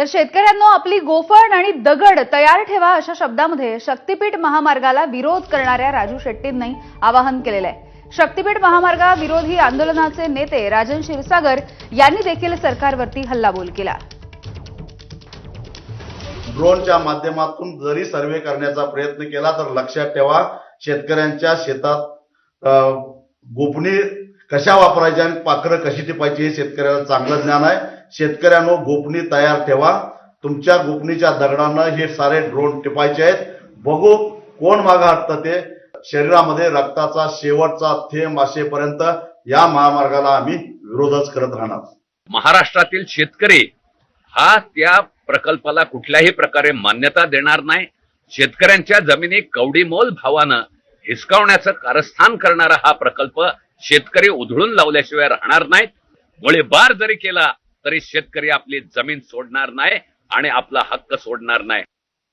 तर शेतकऱ्यांनो आपली गोफण आणि दगड तयार ठेवा अशा शब्दामध्ये शक्तीपीठ महामार्गाला विरोध करणाऱ्या राजू शेट्टींनी आवाहन केलेलं आहे शक्तीपीठ महामार्गाविरोधी आंदोलनाचे नेते राजन क्षीरसागर यांनी देखील सरकारवरती हल्लाबोल केला. ड्रोनच्या माध्यमातून जरी सर्वे करण्याचा प्रयत्न केला तर लक्षात ठेवा शेतकऱ्यांच्या शेतात गोपनीय कशा वापरायच्या आणि पाखरं कशी टिपायची हे शेतकऱ्याला चांगलं ज्ञान आहे. शेतकऱ्यांनो गोपनी तयार ठेवा. तुमच्या गोपनीच्या दगडानं हे सारे ड्रोन टिपायचे आहेत. बघू कोण मागं हटतं ते. शरीरामध्ये रक्ताचा शेवटचा थेंब असेपर्यंत या महामार्गाला आम्ही विरोधच करत राहणार. महाराष्ट्रातील शेतकरी हा त्या प्रकल्पाला कुठल्याही प्रकारे मान्यता देणार नाही. शेतकऱ्यांच्या जमिनी कवडीमोल भावानं हिसकावण्याचं कारस्थान करणारा हा प्रकल्प शेतकरी उधळून लावल्याशिवाय राहणार नाहीत गोळीबार जरी केला तरी शेतकरी आपली जमीन सोडणार नाही आणि आपला हक्क सोडणार नाही.